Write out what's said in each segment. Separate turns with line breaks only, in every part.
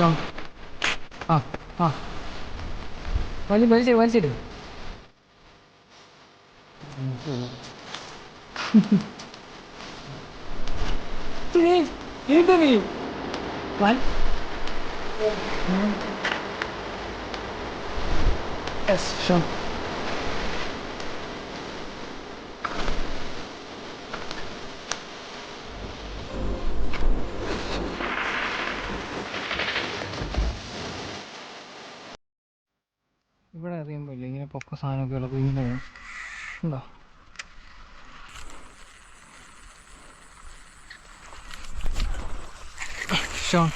Sean ആ ആ വലി വലിച്ചിട് വലിച്ചിട് ఏంటి നീ വൽ യെസ് ഷോൺ ഇവിടെ അറിയുമ്പോൾ ഇല്ല ഇങ്ങനെ പൊക്ക സാധനമൊക്കെ ഉള്ളത് ഇങ്ങനെ ഉണ്ടോ? ഷോൺ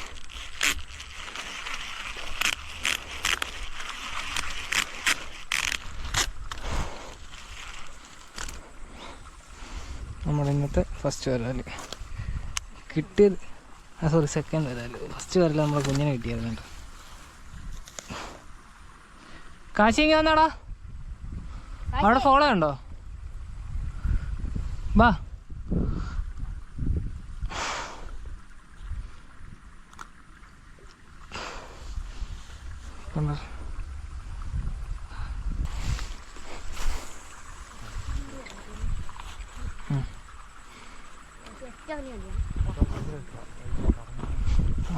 നമ്മുടെ ഇന്നത്തെ ഫസ്റ്റ് വരാൽ. കിട്ടിയത് സോറി സെക്കൻഡ് വരാൽ. ഫസ്റ്റ് വരൽ നമ്മുടെ കുഞ്ഞിനെ കിട്ടിയായിരുന്നു കേട്ടോ കാശി ഇങ്ങനെ വന്നാടാ അവിടെ ഫോളോ ഉണ്ടോ? വാ.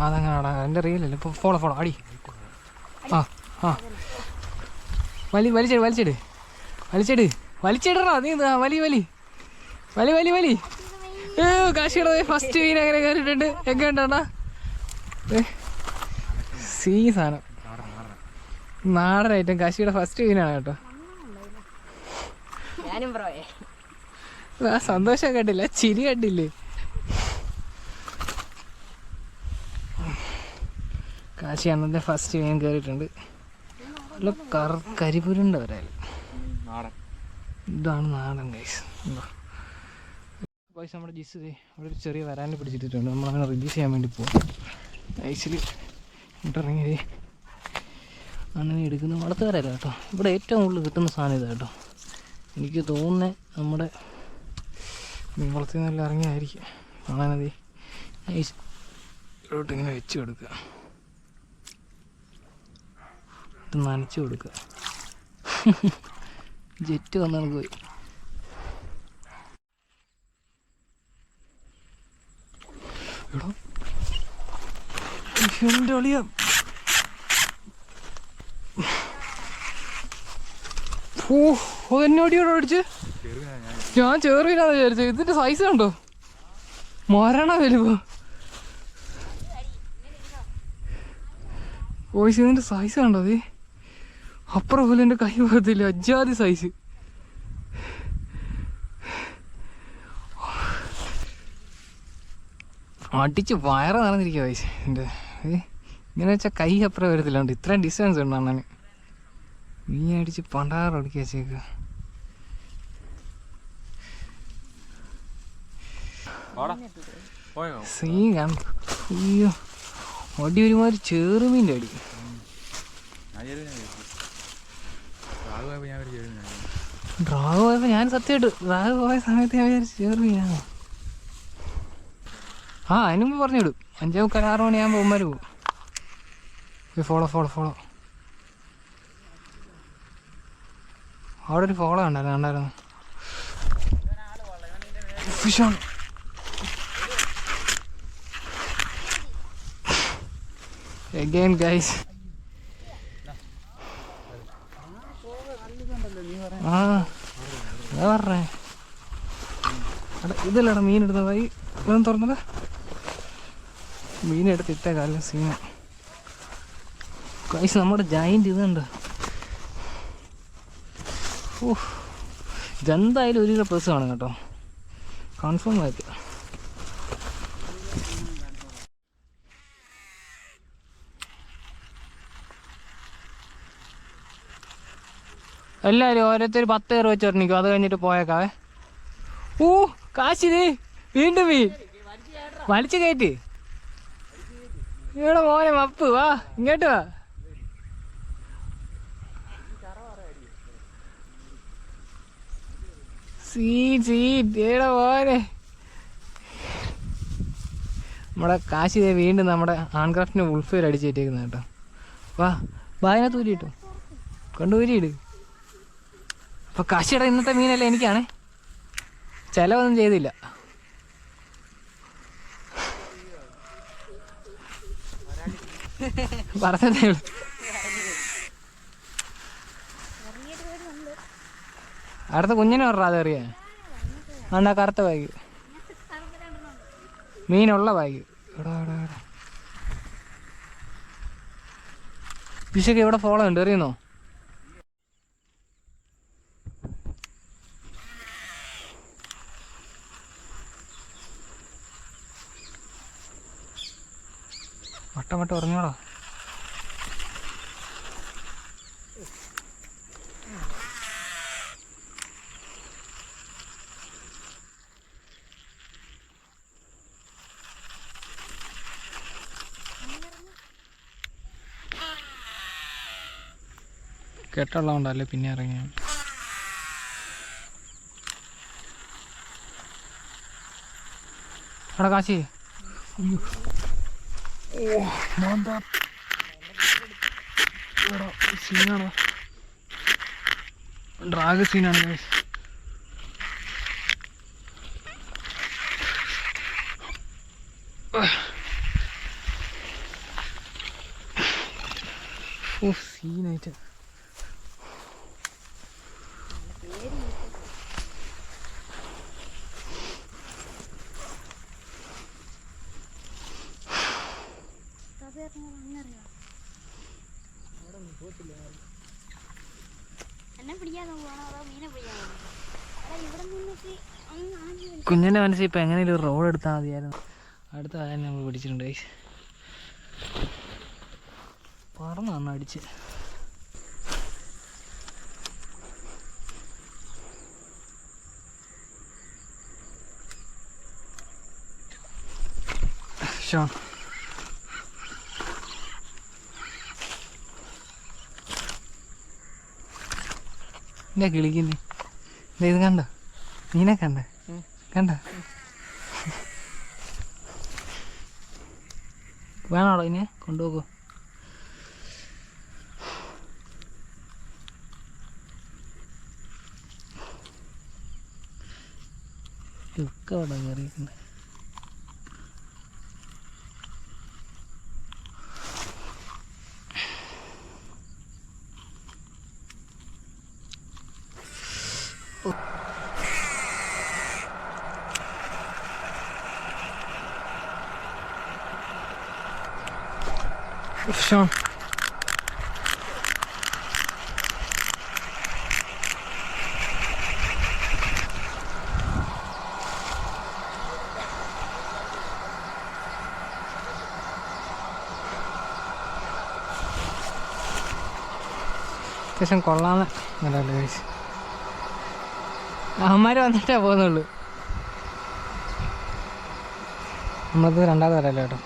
അതങ്ങനെ എന്റെ റീലല്ലേ ഇപ്പോൾ ഫോളോ ഫോളോ. അടി. ആ ആ. വലി വലിച്ചെടു വലിച്ചെടു. വലിച്ചിട്. വലിച്ചിടറാ നീ വലി വലി. വലി വലി വലി. ഏ കാശിയുടെ ഫസ്റ്റ് മീൻ അങ്ങനെ കയറിയിട്ടുണ്ട് എങ്ങനെ ഉണ്ടാ സീ സാധനം. നാടൻ ഐറ്റം കാശിയുടെ ഫസ്റ്റ് മീനാണ് കേട്ടോ. ആ സന്തോഷം കണ്ടില്ല. ചിരി കണ്ടില്ലേ? കാശി അന്നത്തെ ഫസ്റ്റ് മീൻ കയറിയിട്ടുണ്ട് നല്ല കറ കരിപുരുണ്ട്
നാടൻ.
ഇതാണ് നാടൻ ഗൈസ് ഗൈസ് നമ്മുടെ ജിസ് അവിടെ ഒരു ചെറിയ വരാണ്ട് പിടിച്ചിട്ടിട്ടുണ്ട്. നമ്മളങ്ങനെ റിലീസ് ചെയ്യാൻ വേണ്ടി പോകും ഐസിൽ ഇട്ടിറങ്ങി അങ്ങനെ എടുക്കുന്ന വളർത്തുകാരല്ല കേട്ടോ. ഇവിടെ ഏറ്റവും കൂടുതൽ കിട്ടുന്ന സാധനം ഇതാ കേട്ടോ. എനിക്ക് തോന്നുന്നത് നമ്മുടെ മീൻ വളർത്തി നല്ല ഇറങ്ങിയായിരിക്കും കാണാനതി ഐസ് ഇവിടോട്ട് ഇങ്ങനെ വെച്ച് കൊടുക്കുക. ഇത് നനച്ചു കൊടുക്കുക. ജെറ്റ് പോയി. ഓ അതെന്നോടിയോടെ അടിച്ച്? ഞാൻ ചേറിയില്ലാന്ന് വിചാരിച്ചു. ഇതിന്റെ സൈസ് കണ്ടോ? മരണ വലുപ്പോ ഓയിസ് ഇതിന്റെ സൈസ് കണ്ടോ അതേ? അപ്പുറം പോലെ എന്റെ കൈ പോകത്തില്ല അജ്ജാതി സൈസ് അടിച്ച് വയറ് നിറഞ്ഞിരിക്കുക വയസ്സ് എന്റെ ഇങ്ങനെ വെച്ചാൽ കൈ അപ്പുറം വരത്തില്ല ഉണ്ട് ഇത്രയും ഡിസ്റ്റൻസ് ഉണ്ട് അണ്ണന്? നീ അടിച്ച് പണ്ടാറൊടുക്കി വെച്ചേക്കുക
വാടാ. പോയോ?
സീ കാണും അയ്യോ അടി ഒരുമാതിരി ചേറുമീന്റെ അടി
ഞാൻ ചെറിയ രാഘവ ഞാൻ ഒരു ചെറിയ
ഡ്രാഗ് പോയപ്പോൾ ഞാൻ സത്യമായിട്ട് ഡ്രാഗ് പോയ സമയത്ത് ഞാൻ വിചാരിച്ചു ചേർമീനാണോ ആ അതിന് മുമ്പ് പറഞ്ഞു വിടും. അഞ്ചേ മുക്കാൽ ആറ് മണിയാകുമ്പോൾ ഉമ്മര് പോകും ഫോളോ ഫോളോ ഫോളോ അവിടെ ഒരു ഫോളോ ഉണ്ടായിരുന്നു കണ്ടായിരുന്നു. ഫിഷാണ് again guys. ആ അതാ പറഞ്ഞേ. ഇതല്ലടാ മീൻ എടുത്തതായി ഇതൊന്നും തുറന്നടാ. ഇട്ട കാലം സീന. കൈസ് നമ്മുടെ ജൈന്റ് ഇതുണ്ട് ഓ ഇതെന്തായാലും ഒരു കിലോ കാണും കേട്ടോ. കൺഫേം ആയിട്ട്. എല്ലാവരും ഓരോരുത്തർ പത്ത് പേർ വെച്ച് പറഞ്ഞിരിക്കും അത് കഴിഞ്ഞിട്ട് പോയേക്കാവേ. ഊ കാശിത് വീണ്ടും മീൻ വലിച്ചു കയറ്റി. ഇവിടെ മോനെ മപ്പ്. വാ ഇങ്ങോട്ട് വാ. സീ സീ ഇവിടെ മോനെ. നമ്മുടെ കാശി വീണ്ടും നമ്മുടെ ആൺക്രാഫ്റ്റിന് ഉൾഫേർ അടിച്ച് കയറ്റിയേക്കുന്നത് കേട്ടോ. വാ വായന ഊരി കിട്ടും അപ്പോൾ കാശിയുടെ ഇന്നത്തെ മീനല്ലേ എനിക്കാണേ? ചിലവൊന്നും ചെയ്തില്ല. പറഞ്ഞതേ അടുത്ത കുഞ്ഞിനെ പറഞ്ഞാ അതറിയ അണ്ണാ കറുത്ത ബാഗ്. മീനുള്ള ബാഗ്. ഇവിടെ എവിടെ ഫോളോ ഉണ്ട് അറിയുന്നോ? വട്ടം വട്ടം ഉറങ്ങിയോടാ കെട്ടുള്ളതുകൊണ്ടല്ലേ പിന്നെ ഇറങ്ങിയ? അവിടെ കാശി. ഓ മാന്താ എടാ സീനാണ് ഡ്രാഗ് സീനാണ് സീനായിട്ട്
അതോ മീനെ പിടിക്കാൻ പോകണോ എടാ ഇവിടെ നിന്നൊക്കെ അങ്ങ് ആഞ്ഞു വരും.
കുഞ്ഞിന്റെ മനസ്സിൽ ഇപ്പം എങ്ങനെയും റോഡ് എടുത്താൽ മതിയായിരുന്നു. അടുത്ത കാര്യം നമ്മൾ പിടിച്ചിട്ടുണ്ട്. പറന്ന് വന്ന് അടിച്ച്. ഷോൺ എന്താ കിളിക്കുന്നേ. എന്താ ഇത് കണ്ടോ? നീനെ കണ്ട? കണ്ട? വേണോടോ ഇനി? കൊണ്ടുപോകോ ഒക്കെ അവിടെ കയറിയിട്ടുണ്ട്. ഷോൺ അത്യാവശ്യം കൊള്ളാന്ന് നല്ല കഴിച്ച് വന്നിട്ടേ പോകുന്നുള്ളൂ. നമ്മളത് രണ്ടാമത് വരല്ലോ കേട്ടോ?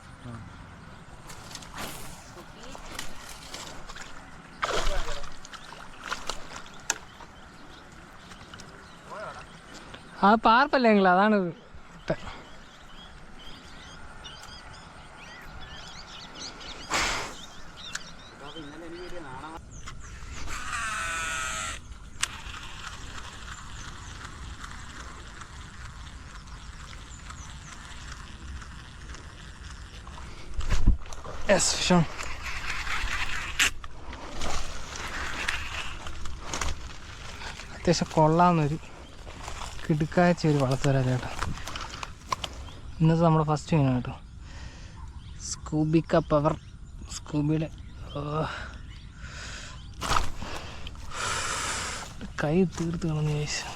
ആ
പാർപ്പല്ലേ
നിങ്ങൾ അതാണ് ഇട്ട. Yes, Sean. അത്യാവശ്യം കൊള്ളാവുന്നൊരു കിടുക്കാഴ്ച ഒരു വളർത്തുവരാ ചേട്ടാ ഇന്നത്തെ നമ്മുടെ ഫസ്റ്റ് മീനാണ് കേട്ടോ. സ്കൂബിക്ക പവർ. സ്കൂബിയുടെ കൈ തീർത്ത് കളഞ്ഞു ചോദിച്ചു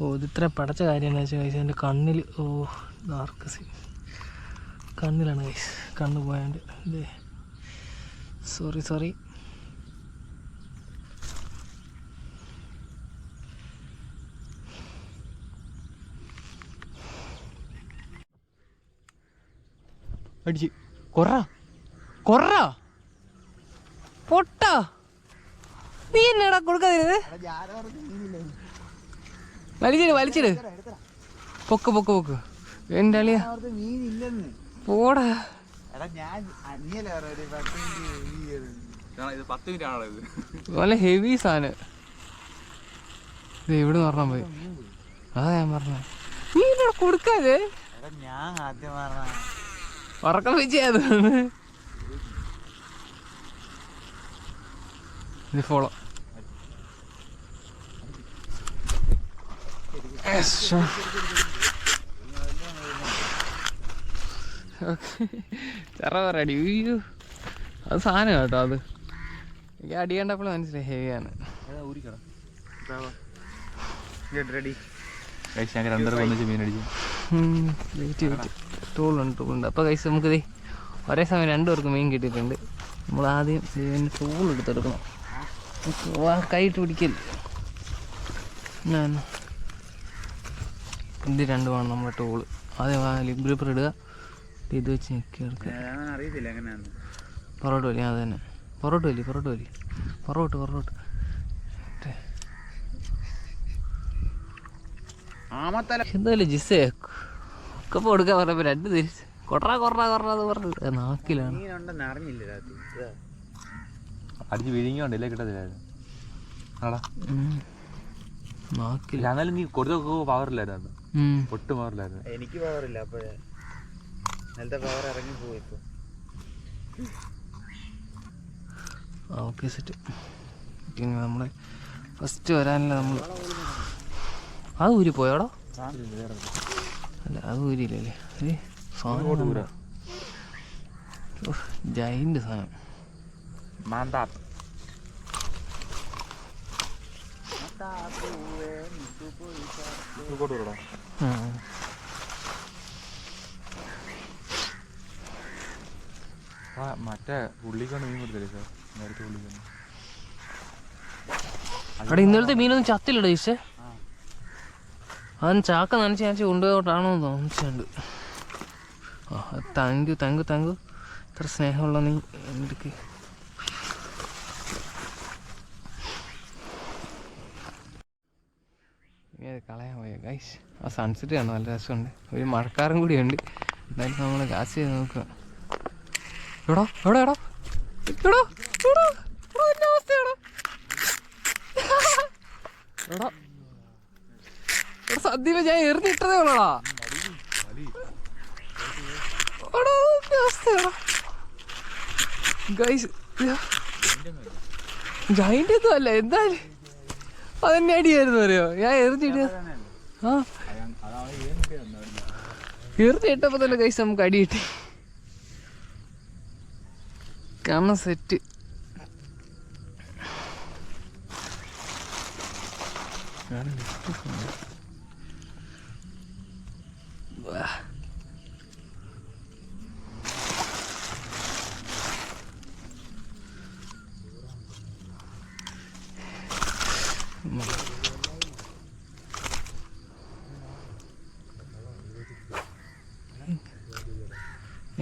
ഓ ഇതിത്ര പടച്ച കാര്യം എന്താ വെച്ചാൽ കഴിച്ചു എന്റെ കണ്ണിൽ ഓ ഡാർക്ക് സീൻ കണ്ണിലാണ് കഴിച്ചു കണ്ണ് പോയാണ്ട്. സോറി സോറി അടിച്ച്. കൊറ. കൊറ. പൊട്ട. നീ എന്നാടാ കൊടുക്കാതിരുന്നത് വലിച്ചിട് വലിച്ചിട്. പൊക്ക് പൊക്ക് പൊക്ക്. എന്റെ അളിയ. പോടാ.
എടാ ഞാൻ നീയല്ലേ പറഞ്ഞ ഒരു നീ
ഇത് പത്ത് മിനിറ്റ് ആണല്ലോ ഇത്?
നല്ല ഹെവി സാധനം. ഇത് എവിടെ പറഞ്ഞാൽ പോയി. അതാ ഞാൻ പറഞ്ഞ നീ എന്നോട് കൊടുക്കാതെ
എടാ ഞാൻ ആദ്യം പറഞ്ഞ
ഉറക്കം വിജയത് ഫോളോ ചെറ പറയടി അയ്യോ. അത് സാധനം കേട്ടോ അത്. എനിക്ക് അടി കണ്ടപ്പോൾ മനസ്സിലായി ഹെവിയാണ്
റെഡി
കഴിച്ച് വന്നിട്ട് മീൻ അടിച്ചു
വെയിറ്റ് വെയിറ്റ് ടൂളുണ്ട് ടൂളുണ്ട് അപ്പോൾ കൈസ് നമുക്ക് ദേ ഒരേ സമയം രണ്ടു പേർക്ക് മീൻ കിട്ടിയിട്ടുണ്ട്. നമ്മൾ ആദ്യം ഇതിന് ടൂൾ എടുത്തെടുക്കണം. കൈയിട്ട് പിടിക്കൽ. ഞാൻ ഇത് രണ്ടുമാണ് നമ്മുടെ ടൂൾ ആദ്യം ആ ലിബ്രിപ്പർ ഇടുക. ഇത് വെച്ച് ഞെക്കി എടുക്കുക. പൊറോട്ട് വലി അത് തന്നെ. പൊറോട്ട് വലി പൊറോട്ട് വലി. പൊറോട്ട് പൊറോട്ട്. എന്തായാലും ജിസ്സേ ഒക്കെ കൊടുക്കാൻ പറഞ്ഞപ്പോ രണ്ട് തിരിച്ച്. കൊറ കൊറ കൊറ പറഞ്ഞു. പറഞ്ഞിട്ട് നാക്കിലാണ്.
അടിച്ച് വിഴുങ്ങിയോണ്ടല്ലേ കിട്ടത്തില്ലായിരുന്നു. ആടാ എന്നാലും നീ കൊടുത്ത പവറില്ലായിരുന്നു. ഒട്ടും പവറില്ലായിരുന്നു
എനിക്ക് പവറില്ല അപ്പോഴേ. ഇന്നലത്തെ പവർ ഇറങ്ങി പോയി ഇപ്പൊ.
ആ ഓക്കെ സെറ്റ് പിന്നെ നമ്മളെ ഫസ്റ്റ് വരാനല്ല നമ്മൾ അത് ഊരി പോയോടോ? അല്ല അത് ഊരിയില്ലല്ലേ? ഏ സാധനം ജൈന്റെ സാധനം. ആ.
മറ്റേ ഉള്ളിക്കൊണ്ട് മീൻ കൊടുത്തില്ലേ സാർ. നേരത്തെ ഉള്ളിക്കൊണ്ട്
അവിടെ ഇന്നലത്തെ മീനൊന്നും ചത്തില്ലടോ ഈശേ. അവൻ ചാക്ക നനച്ച് നനച്ച് കൊണ്ടുപോയോട്ടാണോ എന്ന് തോന്നിച്ചുണ്ട്. ആ thank you thank you thank you ഇത്ര സ്നേഹമുള്ള നീ എനിക്ക്. ഇനി അത് കളയാൻ പോയ? ഗൈസ് ആ സൺസെറ്റ് കാണാൻ നല്ല രസമുണ്ട്. ഒരു മഴക്കാറും കൂടിയുണ്ട് എന്തായാലും നമ്മൾ കാശ് ചെയ്ത് നോക്കുക. എടോ? എടോ എടോ എടോ എടോ എടോ എടോ സദ്യ ഞാൻ എറിഞ്ഞിട്ടതേ ഉള്ളടാ. ഇതാ. giant ഒന്നും അല്ല എന്തായാലും. അതെന്നെ അടിയായിരുന്നു അറിയോ? ഞാൻ എറിഞ്ഞിട്ട് ആ. എറിഞ്ഞിട്ടപ്പോ തന്നെ ഗൈസ് നമുക്ക് അടി കിട്ടി. കാരണം സെറ്റ്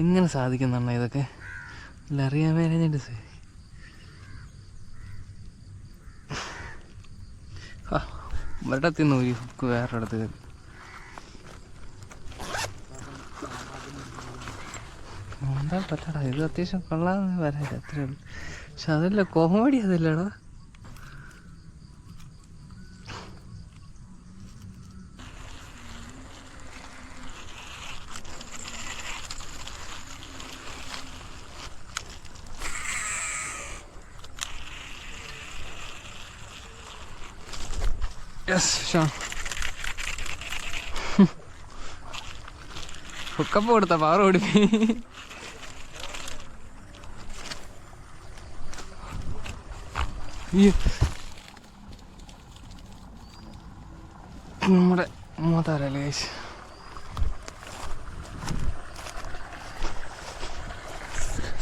എങ്ങനെ സാധിക്കുന്നണ്ണ ഇതൊക്കെ? അറിയാൻ മേലഞ്ഞിട്ട് സേ ഒരിടത്തിൽ നിന്ന് ഒരു ഹുക്ക് വേറൊരിടത്ത് കയറി. എന്താ പറ്റടാ ഇത് അത്യാവശ്യം കൊള്ളാന്ന് വരാൻ അത്രേ ഉള്ളൂ പക്ഷെ അതല്ല കോമഡി അതല്ലടാ യെസ് കൊടുത്ത പവർ ഓടിപ്പി നമ്മുടെ മൂത്താരല്ലേ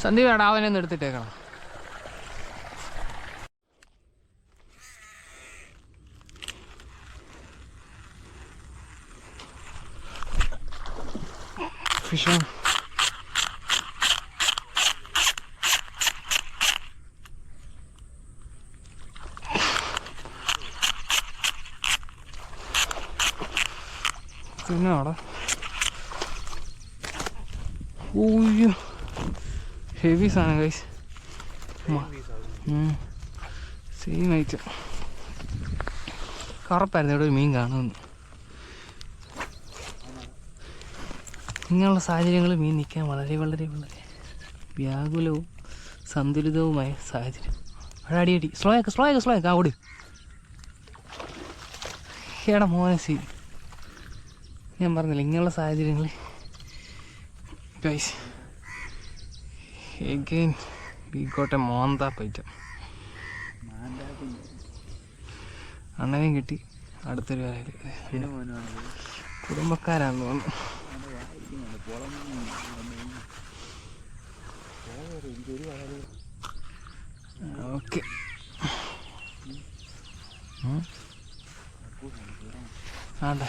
സന്ദീപ് എടാ അവനെ ഒന്ന് എടുത്തിട്ടേക്കണം. ഫിഷ് അവിടെ ഓയ്യോ ഹെവി സാധനം കൈസ് സെയിം ഐറ്റം കറപ്പായിരുന്നു ഇവിടെ ഒരു മീൻ കാണുമെന്ന് ഇങ്ങനെയുള്ള സാഹചര്യങ്ങളിൽ മീൻ നിൽക്കാൻ വളരെ വളരെ വളരെ വ്യാകുലവും സന്തുലിതവുമായ സാഹചര്യം. അവിടെ അടിയടി. സ്ലോ ആക്ക് സ്ലോ ആക്ക് സ്ലോ ആക്ക്. ഓടി. എടാ മോനെ സി. ഞാൻ പറഞ്ഞില്ല ഇങ്ങനെയുള്ള സാഹചര്യങ്ങളിൽ guys again we got a മോന്ത ഐറ്റം അണ്ണനെയും കിട്ടി. അടുത്തൊരു വരയിൽ കുടുംബക്കാരാന്ന് തോന്നുന്നു. ഓക്കെ ആണ്ടെ